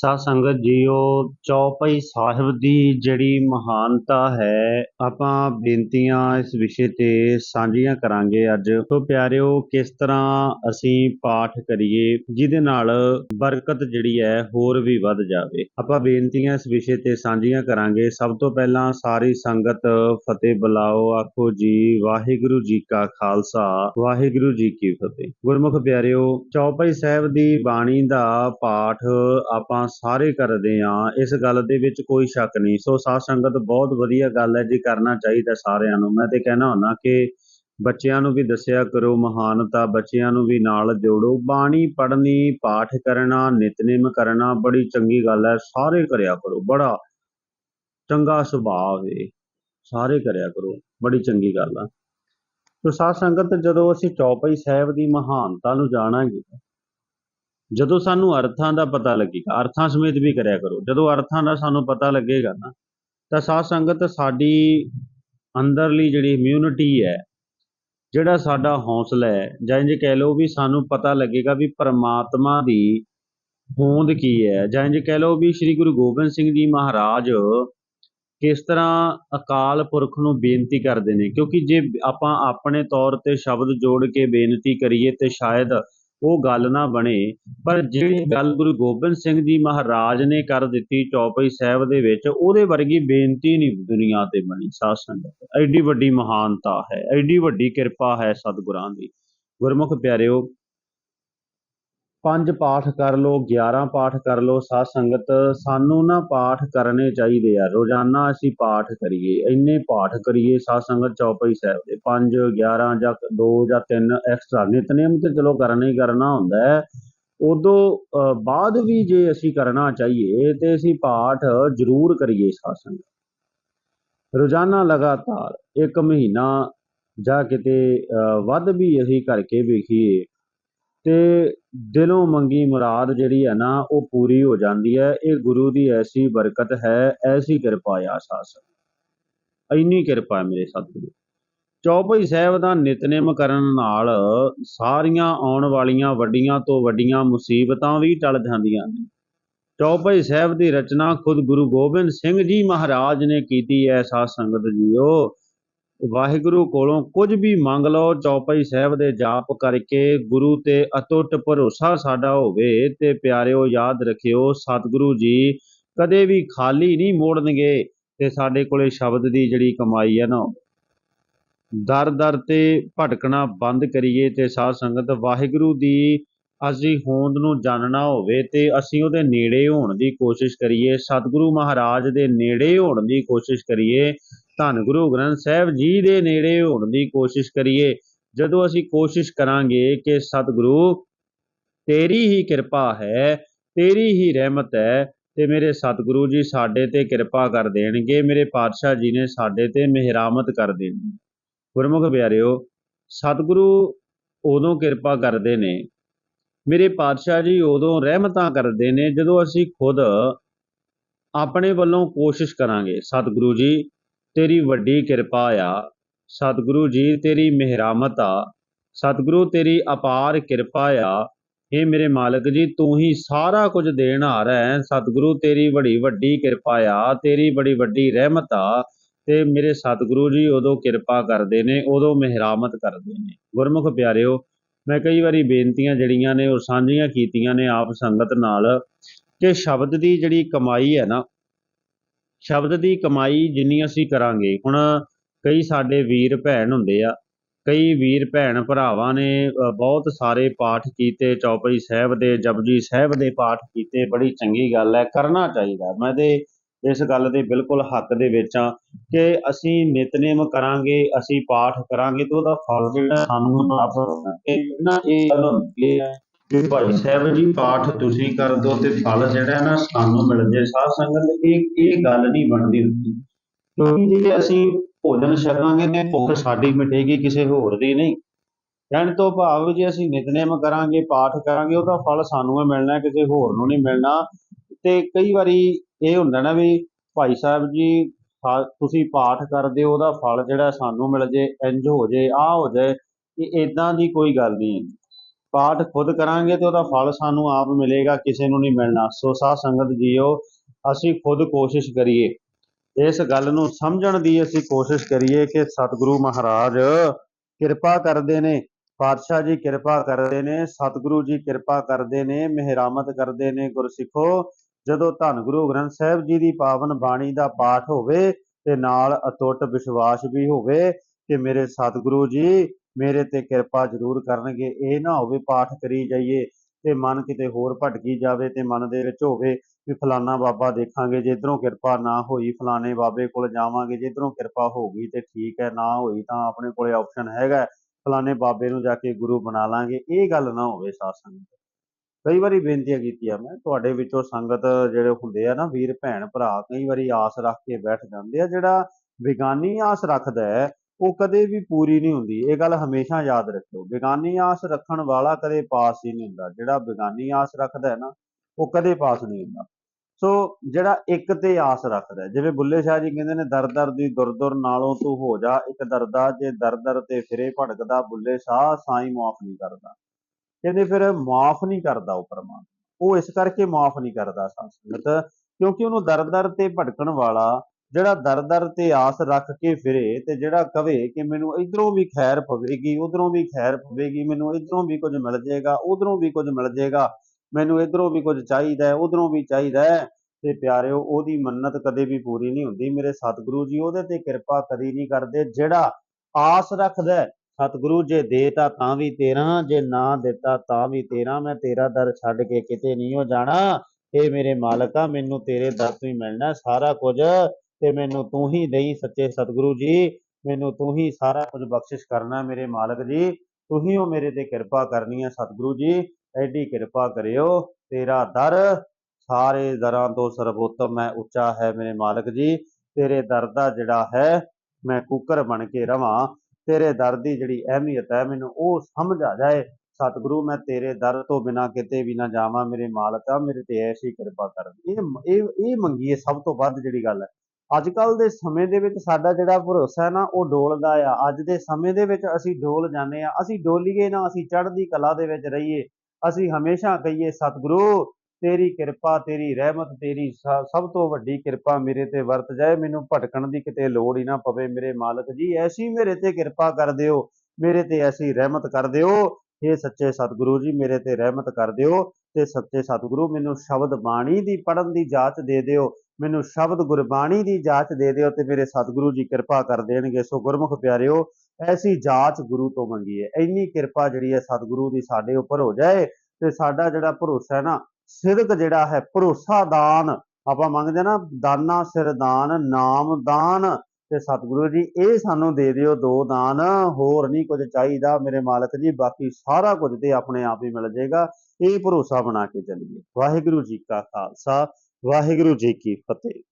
ਸਾਧ ਸੰਗਤ ਜੀਓ, ਚੌਪਈ ਸਾਹਿਬ ਦੀ ਜਿਹੜੀ ਮਹਾਨਤਾ ਹੈ, ਆਪਾਂ ਬੇਨਤੀਆਂ ਇਸ ਵਿਸ਼ੇ ਤੇ ਸਾਂਝੀਆਂ ਕਰਾਂਗੇ ਅੱਜ। ਸੋ ਪਿਆਰਿਓ, ਕਿਸ ਤਰ੍ਹਾਂ ਅਸੀਂ ਪਾਠ ਕਰੀਏ, ਜਿਹਦੇ ਨਾਲ ਬਰਕਤ ਜਿਹੜੀ ਹੈ ਹੋਰ ਵੀ ਵੱਧ ਜਾਵੇ। ਆਪਾਂ ਬੇਨਤੀਆਂ ਇਸ ਵਿਸ਼ੇ ਤੇ ਸਾਂਝੀਆਂ ਕਰਾਂਗੇ। ਸਭ ਤੋਂ ਪਹਿਲਾਂ ਸਾਰੀ ਸੰਗਤ ਫਤਿਹ ਬੁਲਾਓ। ਆਖੋ ਜੀ, ਵਾਹਿਗੁਰੂ ਜੀ ਕਾ ਖਾਲਸਾ, ਵਾਹਿਗੁਰੂ ਜੀ ਕੀ ਫਤਿਹ। ਗੁਰਮੁਖ ਪਿਆਰਿਓ, ਚੌਪਈ ਸਾਹਿਬ ਦੀ ਬਾਣੀ ਦਾ ਪਾਠ ਆਪਾਂ ਸਾਰੇ ਕਰਦੇ ਹਾਂ ਇਸ ਗੱਲ ਦੇ ਵਿੱਚ ਕੋਈ ਸ਼ੱਕ ਨਹੀਂ। ਸੋ ਸਾਧ ਸੰਗਤ, ਬਹੁਤ ਵਧੀਆ ਗੱਲ ਹੈ ਜੀ, ਕਰਨਾ ਚਾਹੀਦਾ ਸਾਰਿਆਂ ਨੂੰ। ਮੈਂ ਤੇ ਕਹਿਣਾ ਹੁੰਦਾ ਕਿ ਬੱਚਿਆਂ ਨੂੰ ਵੀ ਦੱਸਿਆ ਕਰੋ ਮਹਾਨਤਾ, ਬੱਚਿਆਂ ਨੂੰ ਵੀ ਨਾਲ ਜੋੜੋ। ਬਾਣੀ ਪੜ੍ਹਨੀ, ਪਾਠ ਕਰਨਾ, ਨਿਤਨੇਮ ਕਰਨਾ, ਬੜੀ ਚੰਗੀ ਗੱਲ ਹੈ। ਸਾਰੇ ਕਰਿਆ ਕਰੋ। ਬੜਾ ਚੰਗਾ ਸੁਭਾਅ ਹੈ ਸਾਰੇ ਕਰਿਆ ਕਰੋ। ਬੜੀ ਚੰਗੀ ਗੱਲ ਆ। ਸੋ ਸਾਧ ਸੰਗਤ, ਜਦੋਂ ਅਸੀਂ ਚੌਪਈ ਸਾਹਿਬ ਦੀ ਮਹਾਨਤਾ ਨੂੰ ਜਾਣਾਂਗੇ ਜਦੋਂ ਸਾਨੂੰ ਅਰਥਾਂ ਦਾ ਪਤਾ ਲੱਗੇਗਾ, ਅਰਥਾਂ ਸਮੇਤ ਵੀ ਕਰਿਆ ਕਰੋ, ਜਦੋਂ ਅਰਥਾਂ ਦਾ ਸਾਨੂੰ ਪਤਾ ਲੱਗੇਗਾ ਨਾ, ਤਾਂ ਸਾਧ ਸੰਗਤ ਸਾਡੀ ਅੰਦਰਲੀ ਜਿਹੜੀ ਇਮਿਊਨਿਟੀ ਹੈ, ਜਿਹੜਾ ਸਾਡਾ ਹੌਸਲਾ ਹੈ, ਜਾਂ ਇੰਜ ਕਹਿ ਲਓ ਵੀ ਸਾਨੂੰ ਪਤਾ ਲੱਗੇਗਾ ਵੀ ਪਰਮਾਤਮਾ ਦੀ ਹੋਂਦ ਕੀ ਹੈ, ਜਾਂ ਇੰਜ ਕਹਿ ਲਓ ਵੀ ਸ੍ਰੀ ਗੁਰੂ ਗੋਬਿੰਦ ਸਿੰਘ ਜੀ ਮਹਾਰਾਜ ਕਿਸ ਤਰ੍ਹਾਂ ਅਕਾਲ ਪੁਰਖ ਨੂੰ ਬੇਨਤੀ ਕਰਦੇ ਨੇ, ਕਿਉਂਕਿ ਜੇ ਆਪਾਂ ਆਪਣੇ ਤੌਰ ਤੇ ਸ਼ਬਦ ਜੋੜ ਕੇ ਬੇਨਤੀ ਕਰੀਏ ਤੇ ਸ਼ਾਇਦ ਉਹ ਗੱਲ ਨਾ ਬਣੇ। ਪਰ ਜਿਹੜੀ ਗੱਲ ਗੁਰੂ ਗੋਬਿੰਦ ਸਿੰਘ ਜੀ ਮਹਾਰਾਜ ਨੇ ਕਰ ਦਿੱਤੀ ਚੌਪਈ ਸਾਹਿਬ ਦੇ ਵਿੱਚ, ਉਹਦੇ ਵਰਗੀ ਬੇਨਤੀ ਨਹੀਂ ਦੁਨੀਆ ਤੇ ਬਣੀ ਸਾਧ ਸੰਗਤ ਐਡੀ ਵੱਡੀ ਮਹਾਨਤਾ ਹੈ, ਐਡੀ ਵੱਡੀ ਕਿਰਪਾ ਹੈ ਸਤਿਗੁਰਾਂ ਦੀ। ਗੁਰਮੁਖ ਪਿਆਰਿਓ ਪੰਜ ਪਾਠ ਕਰ ਲਓ 11 ਪਾਠ ਕਰ ਲਓ, ਸਾਧ ਸੰਗਤ, ਸਾਨੂੰ ਨਾ ਪਾਠ ਕਰਨੇ ਚਾਹੀਦੇ ਆ। ਰੋਜ਼ਾਨਾ ਅਸੀਂ ਪਾਠ ਕਰੀਏ, ਇੰਨੇ ਪਾਠ ਕਰੀਏ ਸਾਧ ਸੰਗਤ ਚੌਪਈ ਸਾਹਿਬ ਦੇ। 5 11 ਜਾਂ 2 ਜਾਂ 3 ਐਕਸਟਰਾ ਨਿਤਨੇਮ ਤੇ ਚਲੋ ਕਰਨਾ ਹੀ ਕਰਨਾ ਹੁੰਦਾ ਹੈ। ਉਦੋਂ ਬਾਅਦ ਵੀ ਜੇ ਅਸੀਂ ਕਰਨਾ ਚਾਹੀਏ, ਤੇ ਅਸੀਂ ਪਾਠ ਜ਼ਰੂਰ ਕਰੀਏ ਸਾਧ ਸੰਗਤ। ਰੋਜ਼ਾਨਾ ਲਗਾਤਾਰ ਇੱਕ ਮਹੀਨਾ ਜਾਂ ਕਿਤੇ ਵੱਧ ਵੀ ਅਸੀਂ ਕਰਕੇ ਵੇਖੀਏ ਤੇ ਦਿਲੋਂ ਮੰਗੀ ਮੁਰਾਦ ਜਿਹੜੀ ਹੈ ਨਾ, ਉਹ ਪੂਰੀ ਹੋ ਜਾਂਦੀ ਹੈ। ਇਹ ਗੁਰੂ ਦੀ ਐਸੀ ਬਰਕਤ ਹੈ, ਐਸੀ ਕਿਰਪਾ ਆ ਸਾਸ ਇੰਨੀ ਕਿਰਪਾ ਮੇਰੇ ਸਤਿਗੁਰੂ। ਚੌਪਈ ਸਾਹਿਬ ਦਾ ਨਿਤਨੇਮ ਕਰਨ ਨਾਲ ਸਾਰੀਆਂ ਆਉਣ ਵਾਲੀਆਂ ਵੱਡੀਆਂ ਤੋਂ ਵੱਡੀਆਂ ਮੁਸੀਬਤਾਂ ਵੀ ਟਲ ਜਾਂਦੀਆਂ ਨੇ। ਚੌਪਈ ਸਾਹਿਬ ਦੀ ਰਚਨਾ ਖੁਦ ਗੁਰੂ ਗੋਬਿੰਦ ਸਿੰਘ ਜੀ ਮਹਾਰਾਜ ਨੇ ਕੀਤੀ ਹੈ ਸਾਧ ਸੰਗਤ ਜੀਓ। ਵਾਹਿਗੁਰੂ ਕੋਲੋਂ ਕੁਝ ਵੀ ਮੰਗ ਲਓ, ਚੌਪਈ ਸਾਹਿਬ ਦੇ ਜਾਪ ਕਰਕੇ ਗੁਰੂ ਤੇ ਅਟੁੱਟ ਭਰੋਸਾ ਸਾਡਾ ਹੋਵੇ ਤੇ ਪਿਆਰਿਓ ਯਾਦ ਰੱਖਿਓ, ਸਤਿਗੁਰੂ ਜੀ ਕਦੇ ਵੀ ਖਾਲੀ ਨਹੀਂ ਮੋੜਨਗੇ ਤੇ ਸਾਡੇ ਕੋਲੇ ਸ਼ਬਦ ਦੀ ਜਿਹੜੀ ਕਮਾਈ ਹੈ ਨਾ, ਦਰ ਦਰ ਤੇ ਭਟਕਣਾ ਬੰਦ ਕਰੀਏ ਤੇ ਸਾਧ ਸੰਗਤ ਵਾਹਿਗੁਰੂ ਦੀ ਅਸੀਂ ਹੋਂਦ ਨੂੰ ਜਾਣਨਾ ਹੋਵੇ ਤੇ ਅਸੀਂ ਉਹਦੇ ਨੇੜੇ ਹੋਣ ਦੀ ਕੋਸ਼ਿਸ਼ ਕਰੀਏ, ਸਤਿਗੁਰੂ ਮਹਾਰਾਜ ਦੇ ਨੇੜੇ ਹੋਣ ਦੀ ਕੋਸ਼ਿਸ਼ ਕਰੀਏ ਧੰਨ ਗੁਰੂ ਗ੍ਰੰਥ ਸਾਹਿਬ ਜੀ ਦੇ ਨੇੜੇ ਹੋਣ ਦੀ ਕੋਸ਼ਿਸ਼ ਕਰੀਏ। ਜਦੋਂ ਅਸੀਂ ਕੋਸ਼ਿਸ਼ ਕਰਾਂਗੇ ਕਿ ਸਤਿਗੁਰੂ, ਤੇਰੀ ਹੀ ਕਿਰਪਾ ਹੈ, ਤੇਰੀ ਹੀ ਰਹਿਮਤ ਹੈ, ਤੇ ਮੇਰੇ ਸਤਿਗੁਰੂ ਜੀ ਸਾਡੇ ਤੇ ਕਿਰਪਾ ਕਰ ਦੇਣਗੇ, ਮੇਰੇ ਪਾਤਸ਼ਾਹ ਜੀ ਨੇ ਸਾਡੇ ਤੇ ਮਿਹਰਾਮਤ ਕਰ ਦੇਣੀ। ਗੁਰਮੁਖ ਪਿਆਰਿਓ, ਸਤਿਗੁਰੂ ਉਦੋਂ ਕਿਰਪਾ ਕਰਦੇ ਨੇ, ਮੇਰੇ ਪਾਤਸ਼ਾਹ ਜੀ ਉਦੋਂ ਰਹਿਮਤਾਂ ਕਰਦੇ ਨੇ ਜਦੋਂ ਅਸੀਂ ਖੁਦ ਆਪਣੇ ਵੱਲੋਂ ਕੋਸ਼ਿਸ਼ ਕਰਾਂਗੇ। ਸਤਿਗੁਰੂ ਜੀ ਤੇਰੀ ਵੱਡੀ ਕਿਰਪਾ ਆ। ਸਤਿਗੁਰੂ ਜੀ, ਤੇਰੀ ਮਿਹਰਾਮਤ ਆ। ਸਤਿਗੁਰੂ, ਤੇਰੀ ਅਪਾਰ ਕਿਰਪਾ ਆ। ਇਹ ਮੇਰੇ ਮਾਲਕ ਜੀ, ਤੂੰ ਹੀ ਸਾਰਾ ਕੁਝ ਦੇਣ ਆ ਹੈ। ਸਤਿਗੁਰੂ, ਤੇਰੀ ਬੜੀ ਵੱਡੀ ਕਿਰਪਾ ਆ। ਤੇਰੀ ਬੜੀ ਵੱਡੀ ਰਹਿਮਤ ਆ। ਤੇ ਮੇਰੇ ਸਤਿਗੁਰੂ ਜੀ, ਉਦੋਂ ਕਿਰਪਾ ਕਰਦੇ ਨੇ, ਉਦੋਂ ਮਿਹਰਾਮਤ ਕਰਦੇ ਨੇ। ਗੁਰਮੁਖ ਪਿਆਰਿਓ, ਮੈਂ ਕਈ ਵਾਰੀ ਬੇਨਤੀਆਂ ਜਿਹੜੀਆਂ ਨੇ, ਉਹ ਸਾਂਝੀਆਂ ਕੀਤੀਆਂ ਨੇ ਆਪ ਸੰਗਤ ਨਾਲ, ਕਿ ਸ਼ਬਦ ਦੀ ਜਿਹੜੀ ਕਮਾਈ ਹੈ ਨਾ ਸ਼ਬਦ ਦੀ ਕਮਾਈ ਜਿੰਨੀ ਅਸੀਂ ਕਰਾਂਗੇ, ਹੁਣ ਕਈ ਸਾਡੇ ਵੀਰ ਭੈਣ ਹੁੰਦੇ ਆ, ਕਈ ਵੀਰ ਭੈਣ ਭਰਾਵਾਂ ਨੇ ਬਹੁਤ ਸਾਰੇ ਪਾਠ ਕੀਤੇ, ਚੌਪਈ ਸਾਹਿਬ ਦੇ, ਜਪਜੀ ਸਾਹਿਬ ਦੇ ਪਾਠ ਕੀਤੇ, ਬੜੀ ਚੰਗੀ ਗੱਲ ਹੈ, ਕਰਨਾ ਚਾਹੀਦਾ ਮੈਂ ਤੇ ਇਸ ਗੱਲ ਦੇ ਬਿਲਕੁਲ ਹੱਕ ਦੇ ਵਿੱਚ ਆ ਕਿ ਅਸੀਂ ਨਿਤਨੇਮ ਕਰਾਂਗੇ, ਅਸੀਂ ਪਾਠ ਕਰਾਂਗੇ ਤੇ ਉਹਦਾ ਫਲ ਜਿਹੜਾ ਸਾਨੂੰ ਪ੍ਰਾਪਤ ਹੋਣਾ ਇਹ ਨਾ ਇਹ ਗੱਲ ਹੁੰਦੀ ਹੈ ਕਿ ਭਾਈ ਸਾਹਿਬ ਜੀ, ਪਾਠ ਤੁਸੀਂ ਕਰ ਦੋ ਤੇ ਫਲ ਜਿਹੜਾ ਨਾ ਸਾਨੂੰ ਮਿਲ ਜੇ। ਸਾਧ ਸੰਗਤ, ਇਹ ਇਹ ਗੱਲ ਨਹੀਂ ਬਣਦੀ। ਕਿਉਂਕਿ ਜੇ ਅਸੀਂ ਭੋਜਨ ਛਕਾਂਗੇ ਤੇ ਭੁੱਖ ਸਾਡੀ ਮਿਟੇਗੀ ਕਿਸੇ ਹੋਰ ਦੀ ਨਹੀਂ। ਕਹਿਣ ਤੋਂ ਭਾਵ ਜੇ ਅਸੀਂ ਨਿਤਨੇਮ ਕਰਾਂਗੇ, ਪਾਠ ਕਰਾਂਗੇ, ਉਹਦਾ ਫਲ ਸਾਨੂੰ ਹੀ ਮਿਲਣਾ, ਕਿਸੇ ਹੋਰ ਨੂੰ ਨਹੀਂ ਮਿਲਣਾ। ਤੇ ਕਈ ਵਾਰੀ ਇਹ ਹੁੰਦਾ ਨਾ ਵੀ ਭਾਈ ਸਾਹਿਬ ਜੀ ਤੁਸੀਂ ਪਾਠ ਕਰਦੇ ਹੋ, ਉਹਦਾ ਫਲ ਜਿਹੜਾ ਸਾਨੂੰ ਮਿਲ ਜੇ ਇੰਜ ਹੋ ਜੇ ਆ ਹੋ ਜਾਏ, ਇਹ ਇਦਾਂ ਦੀ ਕੋਈ ਗੱਲ ਨਹੀਂ ਪਾਠ ਖੁਦ ਕਰਾਂਗੇ ਤੇ ਉਹਦਾ ਫਲ ਸਾਨੂੰ ਆਪ ਮਿਲੇਗਾ, ਕਿਸੇ ਨੂੰ ਨਹੀਂ ਮਿਲਣਾ। ਸੋ ਸਾਧ ਸੰਗਤ ਜੀਓ, ਅਸੀਂ ਖੁਦ ਕੋਸ਼ਿਸ਼ ਕਰੀਏ। ਇਸ ਗੱਲ ਨੂੰ ਸਮਝਣ ਦੀ ਅਸੀਂ ਕੋਸ਼ਿਸ਼ ਕਰੀਏ ਕਿ ਸਤਿਗੁਰੂ ਮਹਾਰਾਜ ਕਿਰਪਾ ਕਰਦੇ ਨੇ, ਪਾਤਸ਼ਾਹ ਜੀ ਕਿਰਪਾ ਕਰਦੇ ਨੇ, ਸਤਿਗੁਰੂ ਜੀ ਕਿਰਪਾ ਕਰਦੇ ਨੇ, ਮਿਹਰਾਮਤ ਕਰਦੇ ਨੇ ਗੁਰਸਿੱਖੋ। ਜਦੋਂ ਧੰਨ ਗੁਰੂ ਗ੍ਰੰਥ ਸਾਹਿਬ ਜੀ ਦੀ ਪਾਵਨ ਬਾਣੀ ਦਾ ਪਾਠ ਹੋਵੇ ਤੇ ਨਾਲ ਅਟੁੱਟ ਵਿਸ਼ਵਾਸ ਵੀ ਹੋਵੇ ਕਿ ਮੇਰੇ ਸਤਿਗੁਰੂ ਜੀ ਮੇਰੇ ਤੇ ਕਿਰਪਾ ਜ਼ਰੂਰ ਕਰਨਗੇ। ਇਹ ਨਾ ਹੋਵੇ ਪਾਠ ਕਰੀ ਜਾਈਏ ਤੇ ਮਨ ਕਿਤੇ ਹੋਰ ਭਟਕੀ ਜਾਵੇ ਤੇ ਮਨ ਦੇ ਵਿੱਚ ਹੋਵੇ ਵੀ ਫਲਾਨਾ ਬਾਬਾ ਦੇਖਾਂਗੇ ਜੇ ਇਧਰੋਂ ਕਿਰਪਾ ਨਾ ਹੋਈ ਫਲਾਣੇ ਬਾਬੇ ਕੋਲ ਜਾਵਾਂਗੇ ਜੇ ਇਧਰੋਂ ਕਿਰਪਾ ਹੋ ਗਈ ਤੇ ਠੀਕ ਹੈ, ਨਾ ਹੋਈ ਤਾਂ ਆਪਣੇ ਕੋਲੇ ਆਪਸ਼ਨ ਹੈਗਾ, ਫਲਾਣੇ ਬਾਬੇ ਨੂੰ ਜਾ ਕੇ ਗੁਰੂ ਬਣਾ ਲਾਂਗੇ। ਇਹ ਗੱਲ ਨਾ ਹੋਵੇ ਸਾਧ ਸੰਗਤ ਕਈ ਵਾਰੀ ਬੇਨਤੀਆਂ ਕੀਤੀਆਂ ਮੈਂ, ਤੁਹਾਡੇ ਵਿੱਚੋਂ ਸੰਗਤ ਜਿਹੜੇ ਹੁੰਦੇ ਆ ਨਾ ਵੀਰ, ਭੈਣ, ਭਰਾ, ਕਈ ਵਾਰੀ ਆਸ ਰੱਖ ਕੇ ਬੈਠ ਜਾਂਦੇ ਆ, ਜਿਹੜਾ ਵਿਗਾਨੀ ਆਸ ਰੱਖਦਾ ਹੈ ਉਹ ਕਦੇ ਵੀ ਪੂਰੀ ਨਹੀਂ ਹੁੰਦੀ। ਇਹ ਗੱਲ ਹਮੇਸ਼ਾ ਯਾਦ ਰੱਖਿਓ। ਵਿਗਾਨੀ ਆਸ ਰੱਖਣ ਵਾਲਾ ਕਦੇ ਪਾਸ ਹੀ ਨਹੀਂ ਹੁੰਦਾ। ਜਿਹੜਾ ਵਿਗਾਨੀ ਆਸ ਰੱਖਦਾ ਹੈ ਨਾ, ਉਹ ਕਦੇ ਪਾਸ ਨਹੀਂ ਹੁੰਦਾ। ਸੋ ਜਿਹੜਾ ਇੱਕ ਤੇ ਆਸ ਰੱਖਦਾ ਜਿਵੇਂ ਬੁੱਲੇ ਸ਼ਾਹ ਜੀ ਕਹਿੰਦੇ ਨੇ ਦਰ ਦਰ ਦੀ ਦੁਰ ਦੁਰ ਨਾਲੋਂ ਤੂੰ ਹੋ ਜਾ। ਇੱਕ ਦਰਦਾ ਜੇ ਦਰ ਦਰ ਤੇ ਫਿਰੇ ਭਟਕਦਾ ਬੁੱਲੇ ਸ਼ਾਹ ਸਾਈਂ ਮਾਫ ਨਹੀਂ ਕਰਦਾ। ਕਹਿੰਦੇ ਫਿਰ ਮਾਫ ਨਹੀਂ ਕਰਦਾ ਉਹ ਪਰਮਾਤਮਾ। ਉਹ ਇਸ ਕਰਕੇ ਮਾਫ ਨਹੀਂ ਕਰਦਾ ਸੰਸਕ੍ਰਿਤ ਕਿਉਂਕਿ ਉਹਨੂੰ ਦਰ ਦਰ ਤੇ ਭਟਕਣ ਵਾਲਾ ਜਿਹੜਾ ਦਰ ਦਰ ਤੇ ਆਸ ਰੱਖ ਕੇ ਫਿਰੇ ਤੇ ਜਿਹੜਾ ਕਵੇ ਕਿ ਮੈਨੂੰ ਇਧਰੋਂ ਵੀ ਖੈਰ ਪਵੇਗੀ, ਉਧਰੋਂ ਵੀ ਖੈਰ ਪਵੇਗੀ, ਮੈਨੂੰ ਇਧਰੋਂ ਵੀ ਕੁਝ ਮਿਲ ਜਾਏਗਾ, ਉਧਰੋਂ ਵੀ ਕੁਝ ਮਿਲ ਜਾਏਗਾ, ਮੈਨੂੰ ਇਧਰੋਂ ਵੀ ਕੁਝ ਚਾਹੀਦਾ ਉਧਰੋਂ ਵੀ ਚਾਹੀਦਾ ਤੇ ਪਿਆਰਿਓ, ਉਹਦੀ ਮੰਨਤ ਕਦੇ ਵੀ ਪੂਰੀ ਨਹੀਂ ਹੁੰਦੀ। ਮੇਰੇ ਸਤਿਗੁਰੂ ਜੀ, ਉਹਦੇ ਤੇ ਕਿਰਪਾ ਕਦੀ ਨਹੀਂ ਕਰਦੇ। ਜਿਹੜਾ ਆਸ ਰੱਖਦਾ ਸਤਿਗੁਰੂ ਜੇ ਦੇਤਾ ਤਾਂ ਤਾਂ ਵੀ ਤੇਰਾ, ਜੇ ਨਾ ਦਿੱਤਾ ਤਾਂ ਵੀ ਤੇਰਾ। ਮੈਂ ਤੇਰਾ ਦਰ ਛੱਡ ਕੇ ਕਿਤੇ ਨਹੀਂ ਹੋ ਜਾਣਾ। ਇਹ ਮੇਰੇ ਮਾਲਕਾ, ਮੈਨੂੰ ਤੇਰੇ ਦਰ ਤੋਂ ਹੀ ਮਿਲਣਾ ਸਾਰਾ ਕੁਝ ਤੇ ਮੈਨੂੰ ਤੂੰ ਹੀ ਦੇਈ ਸੱਚੇ ਸਤਿਗੁਰੂ ਜੀ। ਮੈਨੂੰ ਤੂੰ ਹੀ ਸਾਰਾ ਕੁਝ ਬਖਸ਼ਿਸ਼ ਕਰਨਾ ਮੇਰੇ ਮਾਲਕ ਜੀ। ਤੂੰ ਹੀ ਉਹ ਮੇਰੇ ਤੇ ਕਿਰਪਾ ਕਰਨੀ ਹੈ ਸਤਿਗੁਰੂ ਜੀ। ਐਡੀ ਕਿਰਪਾ ਕਰਿਓ। ਤੇਰਾ ਦਰ ਸਾਰੇ ਦਰਾਂ ਤੋਂ ਸਰਵੋਤਮ ਹੈ, ਉੱਚਾ ਹੈ ਮੇਰੇ ਮਾਲਕ ਜੀ। ਤੇਰੇ ਦਰ ਦਾ ਜਿਹੜਾ ਹੈ, ਮੈਂ ਕੁੱਕਰ ਬਣ ਕੇ ਰਵਾਂ। ਤੇਰੇ ਦਰ ਦੀ ਜਿਹੜੀ ਅਹਿਮੀਅਤ ਹੈ, ਮੈਨੂੰ ਉਹ ਸਮਝ ਆ ਜਾਏ। ਸਤਿਗੁਰੂ, ਮੈਂ ਤੇਰੇ ਦਰ ਤੋਂ ਬਿਨਾ ਕਿਤੇ ਵੀ ਨਾ ਜਾਵਾਂ। ਮੇਰੇ ਮਾਲਕਾ ਮੇਰੇ ਤੇ ਐਸੀ ਕਿਰਪਾ ਕਰ। ਇਹ ਇਹ ਇਹ ਮੰਗੀਏ ਸਭ ਤੋਂ ਵੱਧ ਜਿਹੜੀ ਗੱਲ ਹੈ। ਅੱਜ ਕੱਲ ਦੇ ਸਮੇਂ ਦੇ ਵਿੱਚ ਸਾਡਾ ਜਿਹੜਾ ਭਰੋਸਾ ਹੈ ਨਾ, ਉਹ ਡੋਲਦਾ ਆ। ਅੱਜ ਦੇ ਸਮੇਂ ਦੇ ਵਿੱਚ ਅਸੀਂ ਡੋਲ ਜਾਂਦੇ ਆ ਅਸੀਂ ਡੋਲੀਏ ਨਾ, ਅਸੀਂ ਚੜ੍ਹਦੀ ਕਲਾ ਦੇ ਵਿੱਚ ਰਹੀਏ। ਅਸੀਂ ਹਮੇਸ਼ਾ ਕਹੀਏ, ਸਤਿਗੁਰੂ, ਤੇਰੀ ਕਿਰਪਾ, ਤੇਰੀ ਰਹਿਮਤ, ਤੇਰੀ ਸਭ ਤੋਂ ਵੱਡੀ ਕਿਰਪਾ ਮੇਰੇ ਤੇ ਵਰਤ ਜਾਏ। ਮੈਨੂੰ ਭਟਕਣ ਦੀ ਕਿਤੇ ਲੋੜ ਹੀ ਨਾ ਪਵੇ। ਮੇਰੇ ਮਾਲਕ ਜੀ, ਐਸੀ ਮੇਰੇ ਤੇ ਕਿਰਪਾ ਕਰ ਦਿਓ। ਮੇਰੇ ਤੇ ਐਸੀ ਰਹਿਮਤ ਕਰ ਦਿਓ। हे ਸੱਚੇ ਸਤਿਗੁਰੂ ਜੀ, ਮੇਰੇ ਤੇ ਰਹਿਮਤ ਕਰ ਦਿਓ ਤੇ ਸੱਚੇ ਸਤਿਗੁਰੂ, ਮੈਨੂੰ ਸ਼ਬਦ ਬਾਣੀ ਦੀ ਪੜਨ ਦੀ ਜਾਚ ਦੇ ਦਿਓ, ਮੈਨੂੰ ਸ਼ਬਦ ਗੁਰਬਾਣੀ ਦੀ ਜਾਚ ਦੇ ਦਿਓ ਤੇ ਮੇਰੇ ਸਤਿਗੁਰੂ ਜੀ ਕਿਰਪਾ ਕਰ ਦੇਣਗੇ। ਸੋ ਗੁਰਮੁਖ ਪਿਆਰਿਓ, ਐਸੀ ਜਾਚ ਗੁਰੂ ਤੋਂ ਮੰਗੀਏ। ਇੰਨੀ ਕਿਰਪਾ ਜਿਹੜੀ ਹੈ ਸਤਿਗੁਰੂ ਦੀ ਸਾਡੇ ਉੱਪਰ ਹੋ ਜਾਏ ਤੇ ਸਾਡਾ ਜਿਹੜਾ ਭਰੋਸਾ ਹੈ ਨਾ, ਸਿਦਕ ਜਿਹੜਾ ਹੈ ਭਰੋਸਾ ਦਾਨ ਆਪਾਂ ਮੰਗਦੇ ਨਾ, ਦਾਨਾ ਸਿਰ ਦਾਨ, ਨਾਮ ਦਾਨ। ਤੇ ਸਤਿਗੁਰੂ ਜੀ, ਇਹ ਸਾਨੂੰ ਦੇ ਦਿਓ ਦੋ ਦਾਨ, ਹੋਰ ਨਹੀਂ ਕੁਝ ਚਾਹੀਦਾ, ਮੇਰੇ ਮਾਲਕ ਜੀ, ਬਾਕੀ ਸਾਰਾ ਕੁਝ ਤੇ ਆਪਣੇ ਆਪ ਹੀ ਮਿਲ ਜਾਏਗਾ। ਇਹ ਭਰੋਸਾ ਬਣਾ ਕੇ ਚੱਲੀਏ। ਵਾਹਿਗੁਰੂ ਜੀ ਕਾ ਖਾਲਸਾ, ਵਾਹਿਗੁਰੂ ਜੀ ਕੀ ਫਤਿਹ।